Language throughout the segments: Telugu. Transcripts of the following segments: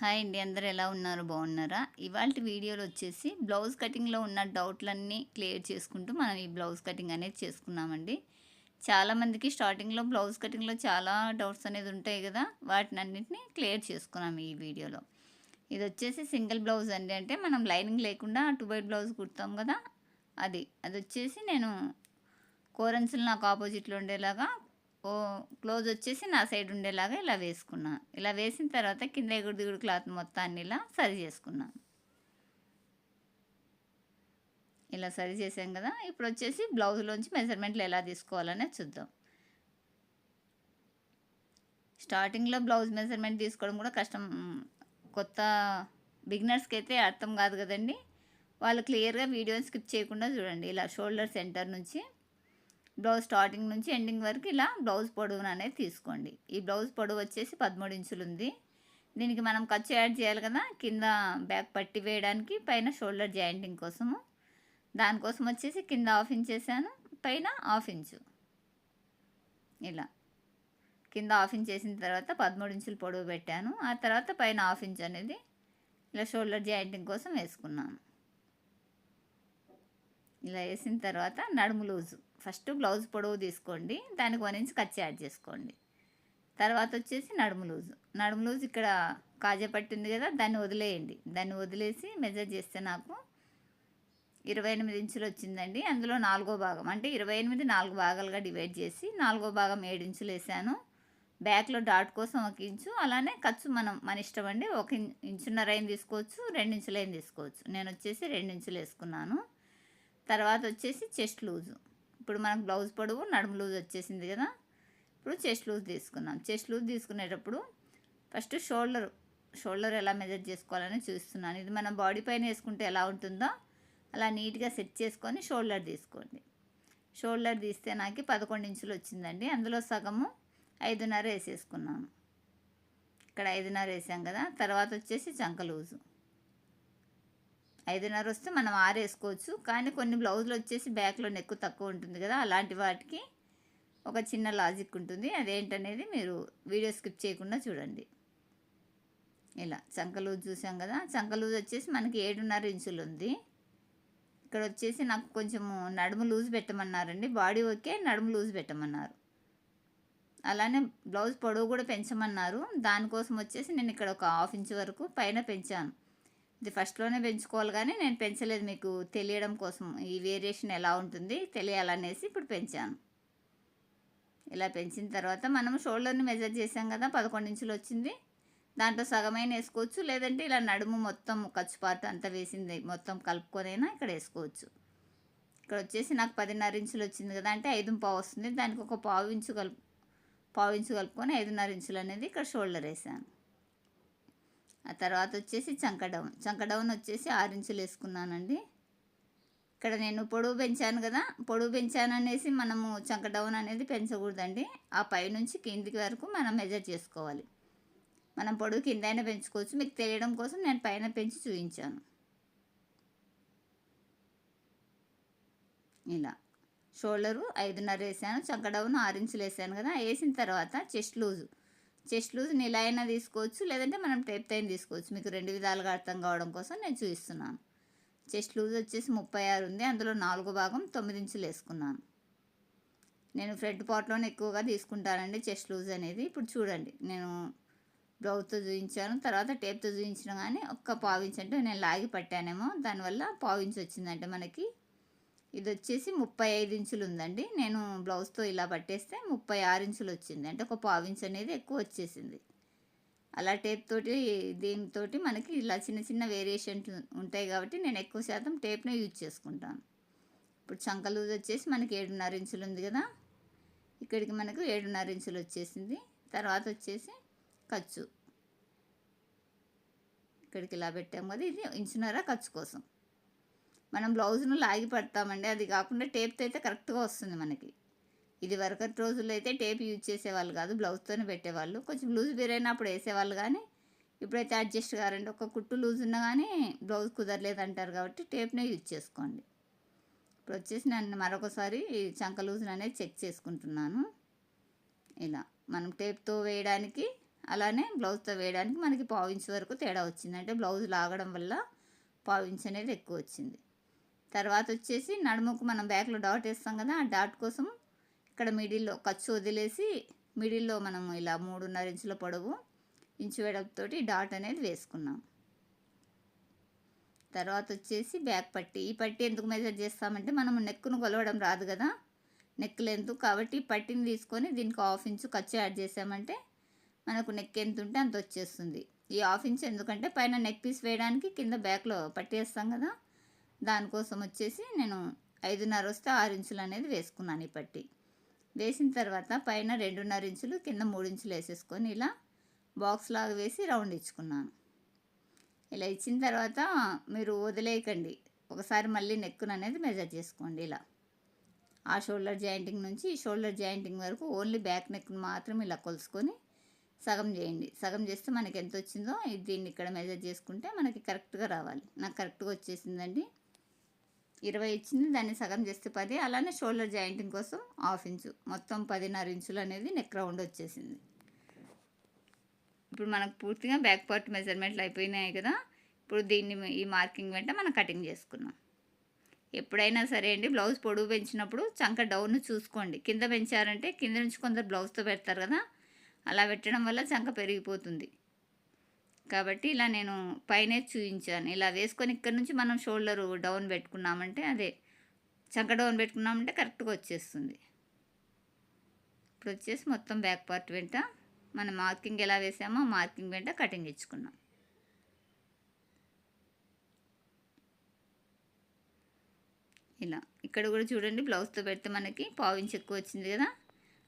హాయ్ అండి అందరు ఎలా ఉన్నారు? బాగున్నారా? ఇవాళ వీడియోలో వచ్చేసి బ్లౌజ్ కటింగ్లో ఉన్న డౌట్లన్నీ క్లియర్ చేసుకుంటూ మనం ఈ బ్లౌజ్ కటింగ్ అనేది చేసుకున్నామండి చాలామందికి స్టార్టింగ్లో బ్లౌజ్ కటింగ్లో చాలా డౌట్స్ అనేది ఉంటాయి కదా వాటిని అన్నింటినీ క్లియర్ చేసుకున్నాం ఈ వీడియోలో. ఇది వచ్చేసి సింగిల్ బ్లౌజ్ అండి అంటే మనం లైనింగ్ లేకుండా టూ బై బ్లౌజ్ కుడతాం కదా అది. అది వచ్చేసి నేను కోరన్సులు నాకు ఆపోజిట్లో ఉండేలాగా ఓ క్లోజ్ వచ్చేసి నా సైడ్ ఉండేలాగా ఇలా వేసుకున్నా. ఇలా వేసిన తర్వాత కింద ఎగుడు దిగుడు క్లాత్ మొత్తాన్ని ఇలా సరి చేసుకున్నా. ఇలా సరి చేసాం కదా ఇప్పుడు వచ్చేసి బ్లౌజ్లోంచి మెజర్మెంట్లు ఎలా తీసుకోవాలనే చూద్దాం. స్టార్టింగ్లో బ్లౌజ్ మెజర్మెంట్ తీసుకోవడం కూడా కష్టం. కొత్త బిగినర్స్కి అయితే అర్థం కాదు కదండి. వాళ్ళు క్లియర్గా వీడియోని స్కిప్ చేయకుండా చూడండి. ఇలా షోల్డర్ సెంటర్ నుంచి బ్లౌజ్ స్టార్టింగ్ నుంచి ఎండింగ్ వరకు ఇలా బ్లౌజ్ పొడవును అనేది తీసుకోండి. ఈ బ్లౌజ్ పొడవు వచ్చేసి పదమూడు ఇంచులు ఉంది. దీనికి మనం ఖర్చు యాడ్ చేయాలి కదా కింద బ్యాక్ పట్టి వేయడానికి పైన షోల్డర్ జాయింటింగ్ కోసము. దానికోసం వచ్చేసి కింద హాఫ్ ఇంచ్ పైన హాఫ్ ఇంచు. ఇలా. కింద హాఫ్ ఇంచ్ చేసిన తర్వాత పదమూడు ఇంచులు పొడవు పెట్టాను. ఆ తర్వాత పైన హాఫ్ ఇంచ్ అనేది ఇలా షోల్డర్ జాయింటింగ్ కోసం వేసుకున్నాను. ఇలా వేసిన తర్వాత నడుము లూజు. ఫస్ట్ బ్లౌజ్ పొడవు తీసుకోండి దానికి వన్ ఇంచ్ కచ్చి యాడ్ చేసుకోండి. తర్వాత వచ్చేసి నడుము లూజు. నడుము లూజ్ ఇక్కడ కాజపట్టి ఉంది కదా దాన్ని వదిలేయండి. దాన్ని వదిలేసి మెజర్ చేస్తే నాకు ఇరవై ఎనిమిది ఇంచులు వచ్చిందండి. అందులో నాలుగో భాగం అంటే ఇరవై ఎనిమిది నాలుగు భాగాలుగా డివైడ్ చేసి నాలుగో భాగం ఏడు ఇంచులు వేసాను. బ్యాక్లో డాట్ కోసం ఒక ఇంచు అలానే ఖర్చు మనం మన ఇష్టం అండి ఒక ఇంచున్నర అయిన తీసుకోవచ్చు రెండు ఇంచులైన తీసుకోవచ్చు. నేను వచ్చేసి రెండు ఇంచులు వేసుకున్నాను. తర్వాత వచ్చేసి చెస్ట్ లూజు. ఇప్పుడు మనకు బ్లౌజ్ పొడవు నడుము లూజ్ వచ్చేసింది కదా. ఇప్పుడు చెస్ట్ లూజ్ తీసుకున్నాం చెస్ట్ లూజ్ తీసుకునేటప్పుడు ఫస్ట్ షోల్డర్ షోల్డర్ ఎలా మెజర్ చేసుకోవాలని చూస్తున్నాను. ఇది మన బాడీ పైన వేసుకుంటే ఎలా ఉంటుందో అలా నీట్గా సెట్ చేసుకొని షోల్డర్ తీసుకోండి. షోల్డర్ తీస్తే నాకు పదకొండు ఇంచులు వచ్చిందండి. అందులో సగము ఐదున్నర వేసేసుకున్నాను. ఇక్కడ ఐదున్నర వేసాం కదా. తర్వాత వచ్చేసి చంక లూజు. ఐదున్నర వస్తే మనం ఆరేసుకోవచ్చు. కానీ కొన్ని బ్లౌజులు వచ్చేసి బ్యాక్లో నెక్కు తక్కువ ఉంటుంది కదా అలాంటి వాటికి ఒక చిన్న లాజిక్ ఉంటుంది. అదేంటనేది మీరు వీడియో స్కిప్ చేయకుండా చూడండి. ఇలా చంకలూజ్ చూసాం కదా చంకలూజ్ వచ్చేసి మనకి ఏడున్నర ఇంచులు ఉంది. ఇక్కడ వచ్చేసి నాకు కొంచెము నడుము లూజ్ పెట్టమన్నారండి. బాడీ ఓకే నడుము లూజ్ పెట్టమన్నారు. అలానే బ్లౌజ్ పొడవు కూడా పెంచమన్నారు. దానికోసం వచ్చేసి నేను ఇక్కడ ఒక హాఫ్ ఇంచ్ వరకు పైన పెంచాను. ఇది ఫస్ట్లోనే పెంచుకోవాలి కానీ నేను పెంచలేదు మీకు తెలియడం కోసం. ఈ వేరియేషన్ ఎలా ఉంటుంది తెలియాలనేసి ఇప్పుడు పెంచాను. ఇలా పెంచిన తర్వాత మనం షోల్డర్ని మెజర్ చేసాం కదా పదకొండు ఇంచులు వచ్చింది. దాంట్లో సగమైన వేసుకోవచ్చు లేదంటే ఇలా నడుము మొత్తం ఖర్చు పార్ట్ అంతా వేసింది మొత్తం కలుపుకొనైనా ఇక్కడ వేసుకోవచ్చు. ఇక్కడ వచ్చేసి నాకు పదిన్నర ఇంచులు వచ్చింది కదా అంటే ఐదు పావు వస్తుంది. దానికి ఒక పావు ఇంచు కలుపు పావు ఇంచు కలుపుకొని ఐదున్నర ఇంచులు అనేది ఇక్కడ షోల్డర్ వేసాను. ఆ తర్వాత వచ్చేసి చంక డౌన్ చంక డౌన్ వచ్చేసి ఆరు ఇంచులు వేసుకున్నానండి. ఇక్కడ నేను పొడవు పెంచాను కదా పొడవు పెంచాను అనేసి మనము చంక డౌన్ అనేది పెంచకూడదండి. ఆ పైనుంచి కిందికి వరకు మనం మెజర్ చేసుకోవాలి. మనం పొడవు కిందైనా పెంచుకోవచ్చు. మీకు తెలియడం కోసం నేను పైన పెంచి చూపించాను. ఇలా. షోల్డరు ఐదున్నర వేసాను చంక డౌన్ ఆరు ఇంచులు వేసాను కదా వేసిన తర్వాత చెస్ట్ లూజు. చెస్ట్ లూజ్ ఇలా అయినా తీసుకోవచ్చు లేదంటే మనం టేప్ తైన తీసుకోవచ్చు. మీకు రెండు విధాలుగా అర్థం కావడం కోసం నేను చూపిస్తున్నాను. చెస్ట్ లూజ్ వచ్చేసి ముప్పై ఆరు ఉంది అందులో నాలుగో భాగం తొమ్మిది ఇంచులు వేసుకున్నాను. నేను ఫ్రంట్ పార్ట్లోనే ఎక్కువగా తీసుకుంటానండి చెస్ట్ లూజ్ అనేది. ఇప్పుడు చూడండి నేను బ్లౌజ్తో చూపించాను తర్వాత టేప్తో చూపించిన కానీ ఒక్క పావించి అంటే నేను లాగి పట్టానేమో దానివల్ల పావించి వచ్చిందంటే మనకి. ఇది వచ్చేసి ముప్పై ఐదు ఇంచులు ఉందండి నేను బ్లౌజ్తో ఇలా పట్టేస్తే ముప్పై ఆరు ఇంచులు వచ్చింది అంటే ఒక పావు ఇంచు అనేది ఎక్కువ వచ్చేసింది అలా టేప్ తోటి దీనితో మనకి ఇలా చిన్న చిన్న వేరియేషన్ ఉంటాయి కాబట్టి నేను ఎక్కువ శాతం టేప్నే యూజ్ చేసుకుంటాను. ఇప్పుడు చంక లూజ్ వచ్చేసి మనకి ఏడున్నర ఇంచులు ఉంది కదా. ఇక్కడికి మనకు ఏడున్నర ఇంచులు వచ్చేసింది తర్వాత వచ్చేసి ఖర్చు. ఇక్కడికి ఇలా పెట్టాము కదా. ఇది ఇంచున్నర ఖర్చు కోసం. మనం బ్లౌజ్ను లాగి పడతామండి. అది కాకుండా టేప్తో అయితే కరెక్ట్గా వస్తుంది మనకి. ఇది వరకటి రోజుల్లో అయితే టేప్ యూజ్ చేసేవాళ్ళు కాదు బ్లౌజ్తోనే పెట్టేవాళ్ళు. కొంచెం లూజ్ బిరైనప్పుడు వేసేవాళ్ళు కానీ ఇప్పుడైతే అడ్జస్ట్ కారండి. ఒక కుట్టు లూజ్ ఉన్నా కానీ బ్లౌజ్ కుదరలేదు అంటారు కాబట్టి టేప్నే యూజ్ చేసుకోండి. ఇప్పుడు వచ్చేసి నేను మరొకసారి చంక లూజ్ని అనేది చెక్ చేసుకుంటున్నాను. ఇలా మనం టేప్తో వేయడానికి అలానే బ్లౌజ్తో వేయడానికి మనకి పావు ఇంచ్ వరకు తేడా వచ్చింది. అంటే బ్లౌజ్ లాగడం వల్ల పావు ఇంచ్ అనేది ఎక్కువ వచ్చింది. తర్వాత వచ్చేసి నడుముకు మనం బ్యాక్లో డాట్ వేస్తాం కదా ఆ డాట్ కోసం ఇక్కడ మిడిల్లో ఖర్చు వదిలేసి మిడిల్లో మనం ఇలా మూడున్నర ఇంచుల పొడవు ఇంచు వెడపుతోటి డాట్ అనేది వేసుకున్నాం. తర్వాత వచ్చేసి బ్యాక్ పట్టి ఈ పట్టి ఎందుకు మెజర్ చేస్తామంటే మనం నెక్కును కొలవడం రాదు కదా నెక్ లెంత్ కాబట్టి పట్టిని తీసుకొని దీనికి హాఫ్ ఇంచు ఖర్చు యాడ్ చేసామంటే మనకు నెక్ ఎంత ఉంటే అంత వచ్చేస్తుంది. ఈ హాఫ్ ఇంచ్ ఎందుకంటే పైన నెక్ పీస్ వేయడానికి కింద బ్యాక్లో పట్టి వేస్తాం కదా దానికోసం వచ్చేసి నేను ఐదున్నర వస్తే ఆరు ఇంచులు అనేది వేసుకున్నాను ఈ పట్టి. వేసిన తర్వాత పైన రెండున్నర ఇంచులు కింద మూడు ఇంచులు వేసేసుకొని ఇలా బాక్స్ లాగా వేసి రౌండ్ ఇచ్చుకున్నాను. ఇలా ఇచ్చిన తర్వాత మీరు వదిలేయకండి. ఒకసారి మళ్ళీ నెక్కును అనేది మెజర్ చేసుకోండి ఇలా. ఆ షోల్డర్ జాయింటింగ్ నుంచి ఈ షోల్డర్ జాయింటింగ్ వరకు ఓన్లీ బ్యాక్ నెక్ను మాత్రం ఇలా కొలుసుకొని సగం చేయండి. సగం చేస్తే మనకి ఎంత వచ్చిందో ఇది దీన్ని ఇక్కడ మెజర్ చేసుకుంటే మనకి కరెక్ట్గా రావాలి. నాకు కరెక్ట్గా వచ్చేసిందండి. ఇరవై ఇచ్చింది దాన్ని సగం చేస్తే పది. అలానే షోల్డర్ జాయింటింగ్ కోసం హాఫ్ ఇంచు. మొత్తం పదిన్నర ఇంచులు అనేది నెక్ రౌండ్ వచ్చేసింది. ఇప్పుడు మనకు పూర్తిగా బ్యాక్ పార్ట్ మెజర్మెంట్లు అయిపోయినాయి కదా. ఇప్పుడు దీన్ని ఈ మార్కింగ్ వెంట మనం కటింగ్ చేసుకున్నాం ఎప్పుడైనా సరే అండి బ్లౌజ్ పొడవు పెంచినప్పుడు చంక డౌన్ చూసుకోండి. కింద పెంచారంటే కింద నుంచి కొందరు బ్లౌజ్తో పెడతారు కదా. అలా పెట్టడం వల్ల చంక పెరిగిపోతుంది. కాబట్టి ఇలా నేను పైనే చూపించాను ఇలా వేసుకొని ఇక్కడ నుంచి మనం షోల్డర్ డౌన్ పెట్టుకున్నామంటే అదే చంక డౌన్ పెట్టుకున్నామంటే కరెక్ట్గా వచ్చేస్తుంది. ఇప్పుడు వచ్చేసి మొత్తం బ్యాక్ పార్ట్ వెంట మనం మార్కింగ్ ఎలా వేసామో మార్కింగ్ వెంట కటింగ్ ఇచ్చుకున్నాం. ఇలా. ఇక్కడ కూడా చూడండి బ్లౌజ్తో పెడితే మనకి పావు ఇంచ్ ఎక్కువ వచ్చింది కదా?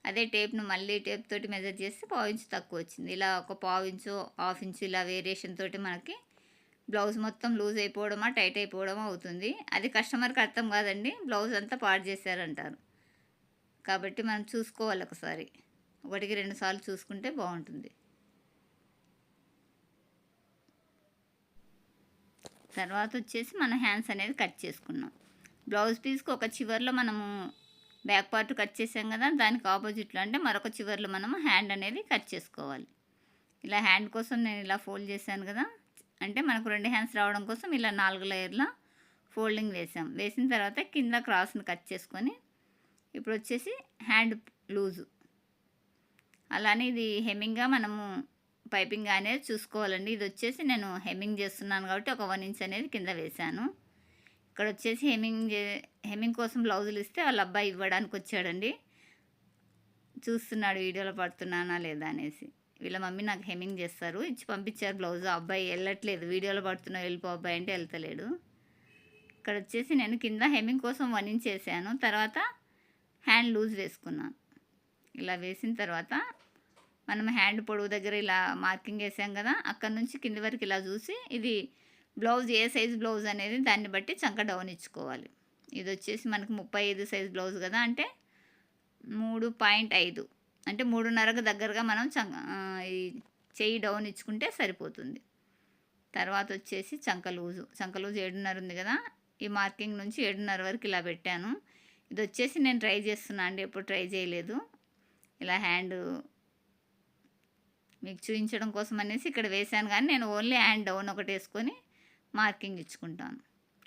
అదే టేప్ను మళ్ళీ టేప్ తోటి మెజర్ చేస్తే పావు ఇంచు తక్కువ వచ్చింది ఇలా ఒక పావు ఇంచు హాఫ్ ఇంచు ఇలా వేరియేషన్ తోటి మనకి బ్లౌజ్ మొత్తం లూజ్ అయిపోవడమా టైట్ అయిపోవడమా అవుతుంది. అది కస్టమర్కి అర్థం కాదండి. బ్లౌజ్ అంతా పాడు చేశారంటారు. కాబట్టి మనం చూసుకోవాలి ఒకసారి. ఒకటికి రెండు సార్లు చూసుకుంటే బాగుంటుంది. తర్వాత వచ్చేసి మన హ్యాండ్స్ అనేది కట్ చేసుకున్నాం. బ్లౌజ్ పీస్కి ఒక చివర్లో మనము బ్యాక్ పార్ట్ కట్ చేసాం కదా దానికి ఆపోజిట్లో అంటే మరొక చివర్లో మనం హ్యాండ్ అనేది కట్ చేసుకోవాలి. ఇలా హ్యాండ్ కోసం నేను ఇలా ఫోల్డ్ చేశాను కదా అంటే మనకు రెండు హ్యాండ్స్ రావడం కోసం ఇలా నాలుగు లేయర్లో ఫోల్డింగ్ వేసాం. వేసిన తర్వాత కింద క్రాస్ని కట్ చేసుకొని ఇప్పుడు వచ్చేసి హ్యాండ్ లూజు. అలానే ఇది హెమ్మింగ్గా మనము పైపింగ్ అనేది చూసుకోవాలండి. ఇది వచ్చేసి నేను హెమ్మింగ్ చేస్తున్నాను కాబట్టి ఒక వన్ ఇంచ్ అనేది కింద వేశాను. ఇక్కడ వచ్చేసి హెమ్మింగ్ చే హెమ్మింగ్ కోసం బ్లౌజులు ఇస్తే వాళ్ళ అబ్బాయి ఇవ్వడానికి వచ్చాడండి. చూస్తున్నాడు వీడియోలో పడుతున్నానా లేదా అనేసి. వీళ్ళ మమ్మీ నాకు హెమ్మింగ్ చేస్తారు ఇచ్చి పంపించారు బ్లౌజ్. ఆ అబ్బాయి వెళ్ళట్లేదు వీడియోలో పడుతున్నా వెళ్ళిపో అబ్బాయి అంటే వెళ్తలేడు. ఇక్కడ వచ్చేసి నేను కింద హెమ్మింగ్ కోసం వన్ ఇంచ్ వేసాను తర్వాత హ్యాండ్ లూజ్ వేసుకున్నాను ఇలా వేసిన తర్వాత మనం హ్యాండ్ పొడవు దగ్గర ఇలా మార్కింగ్ వేసాం కదా అక్కడ నుంచి కింది వరకు ఇలా చూసి ఇది బ్లౌజ్ ఏ సైజ్ బ్లౌజ్ అనేది దాన్ని బట్టి చంక డౌన్ ఇచ్చుకోవాలి. ఇది వచ్చేసి మనకు ముప్పై ఐదు సైజ్ బ్లౌజ్ కదా అంటే మూడు పాయింట్ ఐదు. అంటే మూడున్నరకు దగ్గరగా మనం చంక ఈ చెయ్యి డౌన్ ఇచ్చుకుంటే సరిపోతుంది. తర్వాత వచ్చేసి చంక లూజు. చంక లూజు ఏడున్నర ఉంది కదా ఈ మార్కింగ్ నుంచి ఏడున్నర వరకు ఇలా పెట్టాను. ఇది వచ్చేసి నేను ట్రై చేస్తున్నా అండి ఎప్పుడు ట్రై చేయలేదు. ఇలా హ్యాండ్ మీకు చూపించడం కోసం అనేసి ఇక్కడ వేశాను కానీ నేను ఓన్లీ హ్యాండ్ డౌన్ ఒకటి వేసుకొని మార్కింగ్ ఇచ్చుకుంటాను.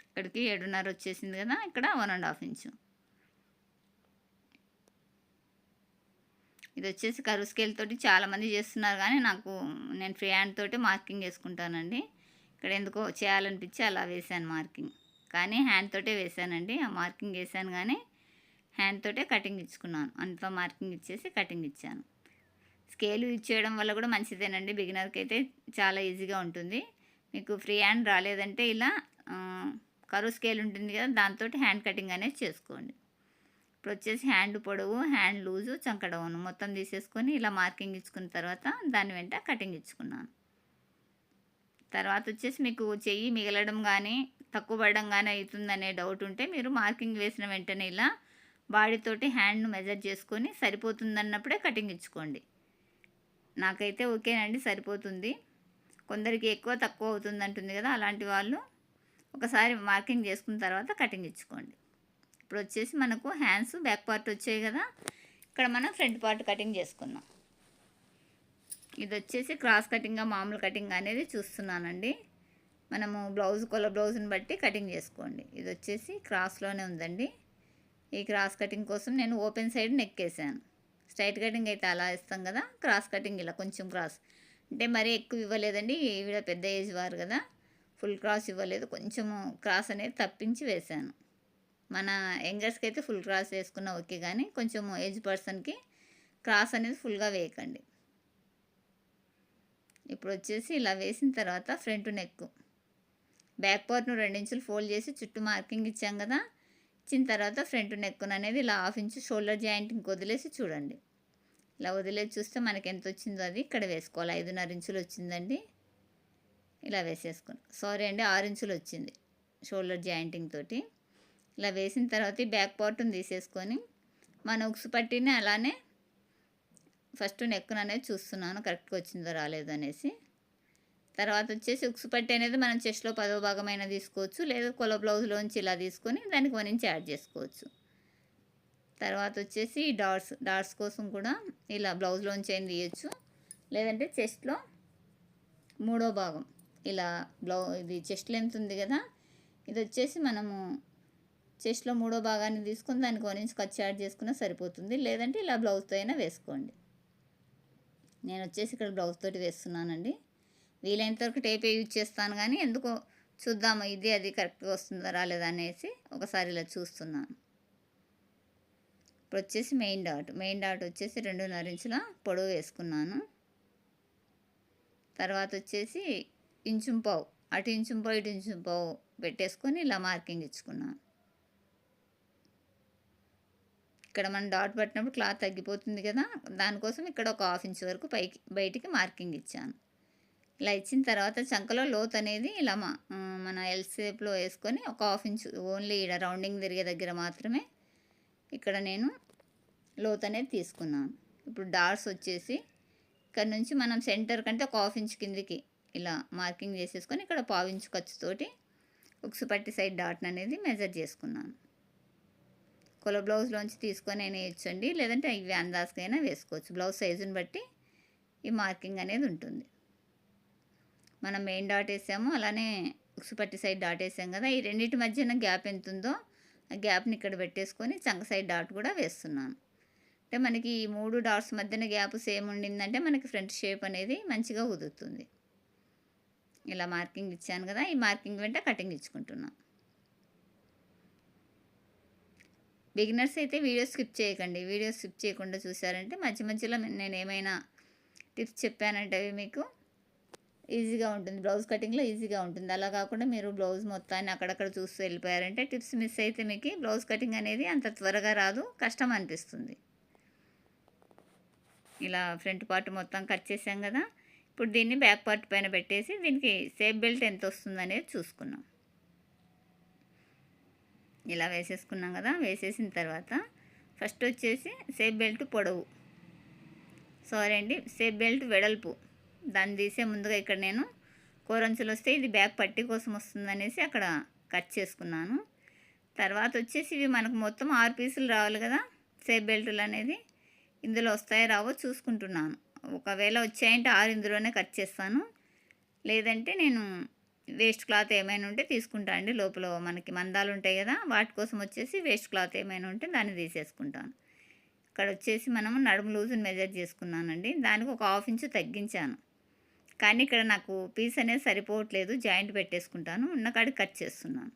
ఇక్కడికి ఏడున్నర వచ్చేసింది కదా ఇక్కడ వన్ అండ్ హాఫ్ ఇంచు. ఇది వచ్చేసి కరువు స్కేల్ తోటి చాలామంది చేస్తున్నారు కానీ నాకు నేను ఫ్రీ హ్యాండ్ తోటి మార్కింగ్ వేసుకుంటానండి ఇక్కడ ఎందుకో చేయాలనిపించి అలా వేసాను మార్కింగ్. కానీ హ్యాండ్ తోటే వేశానండి. ఆ మార్కింగ్ వేసాను కానీ హ్యాండ్ తోటే కటింగ్ ఇచ్చుకున్నాను. అంత మార్కింగ్ ఇచ్చేసి కటింగ్ ఇచ్చాను. స్కేల్ యూజ్ చేయడం వల్ల కూడా మంచిదేనండి. బిగినర్కి అయితే చాలా ఈజీగా ఉంటుంది. మీకు ఫ్రీ హ్యాండ్ రాలేదంటే ఇలా కరువు స్కేల్ ఉంటుంది కదా దాంతో హ్యాండ్ కటింగ్ అనేది చేసుకోండి. ఇప్పుడు వచ్చేసి హ్యాండ్ పొడవు హ్యాండ్ లూజు చంకడవును మొత్తం తీసేసుకొని ఇలా మార్కింగ్ ఇచ్చుకున్న తర్వాత దాని వెంట కటింగ్ ఇచ్చుకున్నాను. తర్వాత వచ్చేసి మీకు చెయ్యి మిగలడం కానీ తక్కువ పడడం కానీ అవుతుందనే డౌట్ ఉంటే మీరు మార్కింగ్ వేసిన వెంటనే ఇలా బాడీతోటి హ్యాండ్ను మెజర్ చేసుకొని సరిపోతుందన్నప్పుడే కటింగ్ ఇచ్చుకోండి. నాకైతే ఓకేనండి సరిపోతుంది. కొందరికి ఎక్కువ తక్కువ అవుతుంది అంటుంది కదా అలాంటి వాళ్ళు ఒకసారి మార్కింగ్ చేసుకున్న తర్వాత కటింగ్ ఇచ్చుకోండి. ఇప్పుడు వచ్చేసి మనకు హ్యాండ్స్ బ్యాక్ పార్ట్ వచ్చాయి కదా ఇక్కడ మనం ఫ్రంట్ పార్ట్ కటింగ్ చేసుకున్నాం ఇది వచ్చేసి క్రాస్ కటింగ్గా మామూలు కటింగ్ అనేది చూస్తున్నానండి. మనము బ్లౌజ్ కొల బ్లౌజ్ని బట్టి కటింగ్ చేసుకోండి. ఇది వచ్చేసి క్రాస్లోనే ఉందండి. ఈ క్రాస్ కటింగ్ కోసం నేను ఓపెన్ సైడ్ నెక్కేసాను స్ట్రైట్ కటింగ్ అయితే అలా ఇస్తాం కదా క్రాస్ కటింగ్ ఇలా కొంచెం క్రాస్ అంటే మరీ ఎక్కువ ఇవ్వలేదండి. ఈవిడ పెద్ద ఏజ్ వారు కదా. ఫుల్ క్రాస్ ఇవ్వలేదు. కొంచెము క్రాస్ అనేది తప్పించి వేశాను. మన యంగర్స్కి అయితే ఫుల్ క్రాస్ వేసుకున్న ఓకే కానీ కొంచెం ఏజ్ పర్సన్కి క్రాస్ అనేది ఫుల్గా వేయకండి. ఇప్పుడు వచ్చేసి ఇలా వేసిన తర్వాత ఫ్రంట్ నెక్ బ్యాక్ పార్ట్ను రెండించులు ఫోల్డ్ చేసి చుట్టూ మార్కింగ్ ఇచ్చాం కదా. ఇచ్చిన తర్వాత ఫ్రంట్ నెక్ అనేది ఇలా హాఫ్ ఇంచు షోల్డర్ జాయింట్కి వదిలేసి చూడండి. ఇలా వదిలేసి చూస్తే మనకి ఎంత వచ్చిందో అది ఇక్కడ వేసుకోవాలి. ఐదున్నర ఇంచులు వచ్చిందండి. ఇలా వేసేసుకున్నాం. సారీ అండి ఆరు ఇంచులు వచ్చింది షోల్డర్ జాయింటింగ్ తోటి. ఇలా వేసిన తర్వాత బ్యాక్ పార్ట్ని తీసేసుకొని మన ఉక్సు పట్టిని అలానే ఫస్ట్ నెక్కును అనేది చూస్తున్నాను కరెక్ట్గా వచ్చిందో రాలేదో అనేసి. తర్వాత వచ్చేసి ఉక్సు పట్టి అనేది మనం చెస్ట్లో పదో భాగమైన తీసుకోవచ్చు లేదా కొల బ్లౌజ్లోంచి ఇలా తీసుకొని దానికి వన్ ఇంచ్ యాడ్ చేసుకోవచ్చు. తర్వాత వచ్చేసి డాట్స్ డాట్స్ కోసం కూడా ఇలా బ్లౌజ్లోంచి అయిన తీయచ్చు. లేదంటే చెస్ట్లో మూడో భాగం ఇలా బ్లౌ ఇది చెస్ట్ లెంత్ ఉంది కదా ఇది వచ్చేసి మనము చెస్ట్లో మూడో భాగాన్ని తీసుకొని దానికి వన్ ఇంచ్ ఖర్చు యాడ్ చేసుకున్నా సరిపోతుంది. లేదంటే ఇలా బ్లౌజ్తో అయినా వేసుకోండి. నేను వచ్చేసి ఇక్కడ బ్లౌజ్ తోటి వేస్తున్నానండి. వీలైనంత వరకు టేపే యూజ్ చేస్తాను కానీ ఎందుకో చూద్దాము ఇది అది కరెక్ట్గా వస్తుందా రాలేదా అనేసి ఒకసారి ఇలా చూస్తున్నాను. ఇప్పుడు వచ్చేసి మెయిన్ డాట్ మెయిన్ డాట్ వచ్చేసి రెండున్నర ఇంచుల పొడవు వేసుకున్నాను. తర్వాత వచ్చేసి ఇంచుం పావు. అటు ఇంచుం పావు ఇటు ఇంచుం పావు పెట్టేసుకొని ఇలా మార్కింగ్ ఇచ్చుకున్నాను. ఇక్కడ మనం డాట్ పట్టినప్పుడు క్లాత్ తగ్గిపోతుంది కదా దానికోసం ఇక్కడ ఒక హాఫ్ ఇంచ్ వరకు పైకి బయటికి మార్కింగ్ ఇచ్చాను. ఇలా ఇచ్చిన తర్వాత చంకలో లోత్ అనేది ఇలా మన ఎల్ షేప్లో వేసుకొని ఒక హాఫ్ ఇంచ్ ఓన్లీ ఇక్కడ రౌండింగ్ తిరిగే దగ్గర మాత్రమే ఇక్కడ నేను లోత్ అనేది తీసుకున్నాను. ఇప్పుడు డాట్స్ వచ్చేసి ఇక్కడ నుంచి మనం సెంటర్ కంటే ఒక హాఫ్ ఇంచ్ కిందికి ఇలా మార్కింగ్ చేసేసుకొని ఇక్కడ పావు ఇంచు ఖర్చుతోటి ఉక్సు పట్టి సైడ్ డాట్ని అనేది మెజర్ చేసుకున్నాను. కొల బ్లౌజ్లోంచి తీసుకొని అయినా వేయచ్చండి లేదంటే ఇవి అందాజకైనా వేసుకోవచ్చు. బ్లౌజ్ సైజుని బట్టి ఈ మార్కింగ్ అనేది ఉంటుంది. మనం మెయిన్ డాట్ వేసాము అలానే ఉక్సుపట్టి సైడ్ డాట్ వేసాం కదా ఈ రెండింటి మధ్యన గ్యాప్ ఎంత ఉందో గ్యాప్ని ఇక్కడ పెట్టేసుకొని చంక సైడ్ డాట్ కూడా వేస్తున్నాను. అంటే మనకి ఈ మూడు డాట్స్ మధ్యన గ్యాప్ సేమ్ ఉండిందంటే మనకి ఫ్రంట్ షేప్ అనేది మంచిగా కుదురుతుంది ఇలా మార్కింగ్ ఇచ్చాను కదా ఈ మార్కింగ్ వెంట కటింగ్ ఇచ్చుకుంటున్నాను బిగినర్స్ అయితే వీడియో స్కిప్ చేయకండి. వీడియో స్కిప్ చేయకుండా చూసారంటే మధ్య మధ్యలో నేను ఏమైనా టిప్స్ చెప్పానంటే అవి మీకు ఈజీగా ఉంటుంది. బ్లౌజ్ కటింగ్లో ఈజీగా ఉంటుంది. అలా కాకుండా మీరు బ్లౌజ్ మొత్తాన్ని అక్కడక్కడ చూస్తూ వెళ్ళిపోయారంటే టిప్స్ మిస్ అయితే మీకు బ్లౌజ్ కటింగ్ అనేది అంత త్వరగా రాదు కష్టం అనిపిస్తుంది. ఇలా ఫ్రంట్ పార్ట్ మొత్తం కట్ చేసాం కదా ఇప్పుడు దీన్ని బ్యాక్ పార్ట్ పైన పెట్టేసి దీనికి సేఫ్ బెల్ట్ ఎంత వస్తుంది అనేది చూసుకున్నాం. ఇలా వేసేసుకున్నాం కదా వేసేసిన తర్వాత ఫస్ట్ వచ్చేసి సేఫ్ బెల్ట్ పొడవు. సారీ అండి సేఫ్ బెల్ట్ వెడల్పు. దాన్ని తీసే ముందుగా ఇక్కడ నేను కూరంచులు వస్తే ఇది బ్యాక్ పట్టి కోసం వస్తుందనేసి అక్కడ కట్ చేసుకున్నాను. తర్వాత వచ్చేసి ఇవి మనకు మొత్తం ఆరు పీసులు రావాలి కదా సేఫ్ బెల్టులు అనేది. ఇందులో వస్తాయో రావో చూసుకుంటున్నాను. ఒకవేళ వచ్చాయంటే ఆరు ఇందులోనే కట్ చేస్తాను. లేదంటే నేను వేస్ట్ క్లాత్ ఏమైనా ఉంటే తీసుకుంటా అండి. లోపల మనకి మందాలు ఉంటాయి కదా వాటి కోసం వచ్చేసి వేస్ట్ క్లాత్ ఏమైనా ఉంటే దాన్ని తీసేసుకుంటాను. ఇక్కడ వచ్చేసి మనము నడుము లూజుని మెజర్ చేసుకున్నానండి. దానికి ఒక హాఫ్ ఇంచు తగ్గించాను. కానీ ఇక్కడ నాకు పీస్ అనేది సరిపోవట్లేదు. జాయింట్ పెట్టేసుకుంటాను. ఉన్న కట్ చేస్తున్నాను.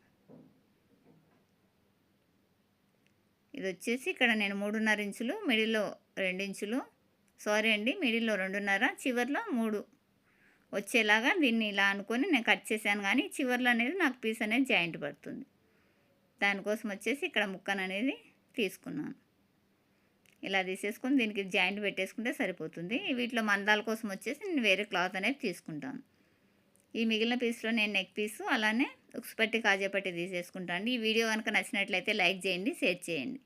ఇది వచ్చేసి ఇక్కడ నేను మూడున్నర ఇంచులు మిడిల్లో ఇంచులు సారీ అండి మిడిల్లో రెండున్నర చివరిలో మూడు వచ్చేలాగా దీన్ని ఇలా అనుకొని నేను కట్ చేశాను. కానీ చివర్లో అనేది నాకు పీస్ అనేది జాయింట్ పడుతుంది. దానికోసం వచ్చేసి ఇక్కడ ముక్కను అనేది తీసుకున్నాను. ఇలా తీసేసుకుని దీనికి జాయింట్ పెట్టేసుకుంటే సరిపోతుంది. వీటిలో మందాల కోసం వచ్చేసి నేను వేరే క్లాత్ అనేది తీసుకుంటాను ఈ మిగిలిన పీస్లో నేను నెక్ పీసు అలానే ఉక్సుపట్టి కాజాపట్టి తీసేసుకుంటాను ఈ వీడియో కనుక నచ్చినట్లయితే లైక్ చేయండి షేర్ చేయండి.